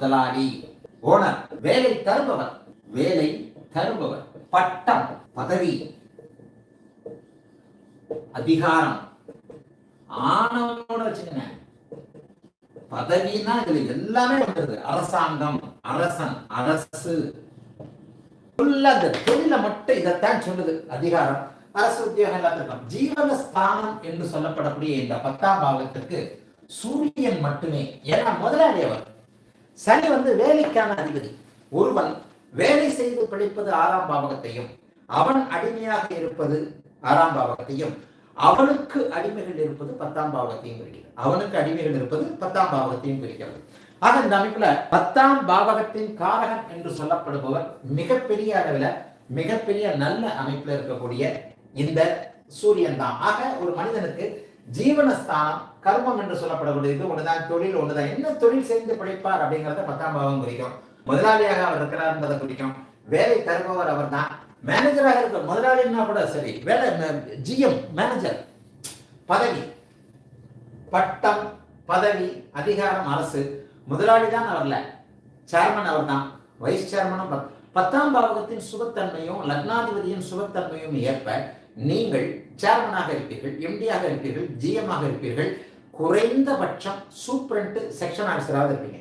முதலாளி ஓனர் வேலை தருபவர் வேலை தருபவர் பட்டம் பதவி அதிகாரம். ஆணவனோட வச்சுக்கங்க. பதவின்னா இதுல எல்லாமே வந்துருது. அரசாங்கம் அரசன் அரசு. அந்த தொழில மட்டும் இதைத்தான் சொல்லுது. அதிகாரம் அரசு உத்தியோகம் எல்லாத்திற்கும் ஜீவன ஸ்தானம் என்று சொல்லப்படக்கூடிய இந்த பத்தாம் பாவத்திற்கு சூரியன் மட்டுமே. ஏன்னா முதலாளி அவர். சனி வந்து வேலைக்கான அதிபதி ஒருவன் வேலை செய்து பிழைப்பது ஆறாம் பாவகத்தையும் அவன் அடிமையாக இருப்பது ஆறாம் பாவகத்தையும். அவனுக்கு அடிமைகள் இருப்பது பத்தாம் பாவகத்தையும் குறிக்கிறது. அவனுக்கு அடிமைகள் இருப்பது பத்தாம் பாவகத்தையும் குறிக்கிறது. ஆக இந்த அமைப்புல பத்தாம் பாவகத்தின் காரகன் என்று சொல்லப்படுபவர் மிகப்பெரிய அளவில் மிகப்பெரிய நல்ல அமைப்புல இருக்கக்கூடிய இந்த சூரியன் தான். ஆக ஒரு மனிதனுக்கு ஜீவனஸ்தானம் கர்மம் என்று சொல்லப்படக்கூடிய இது ஒண்ணுதான் தொழில் ஒண்ணுதான். என்ன தொழில் செய்து பிழைப்பார் அப்படிங்கறத பத்தாம் பாவம் குறிக்கும். முதலாளியாக அவர் இருக்கிறார் என்பதை குறிக்கும். வேலை தருபவர் அவர் தான் மேனேஜராக இருக்க முதலாளின்னா கூட சரி. வேலை ஜிஎம் மேனேஜர் பதவி. பட்டம் பதவி அதிகாரம் அரசு. முதலாளி தான் அவர்ல. சேர்மன் அவர் தான் வைஸ் சேர்மனும் பத்தாம் பாவகத்தின் சுபத்தன்மையும் லக்னாதிபதியின் சுபத்தன்மையும் ஏற்ப நீங்கள் சேர்மனாக இருப்பீர்கள் எம்டியாக இருப்பீர்கள் ஜிஎம் ஆக இருப்பீர்கள் குறைந்தபட்சம் சூப்பரண்ட் செக்ஷன் ஆஃபீஸராக இருப்பீங்க.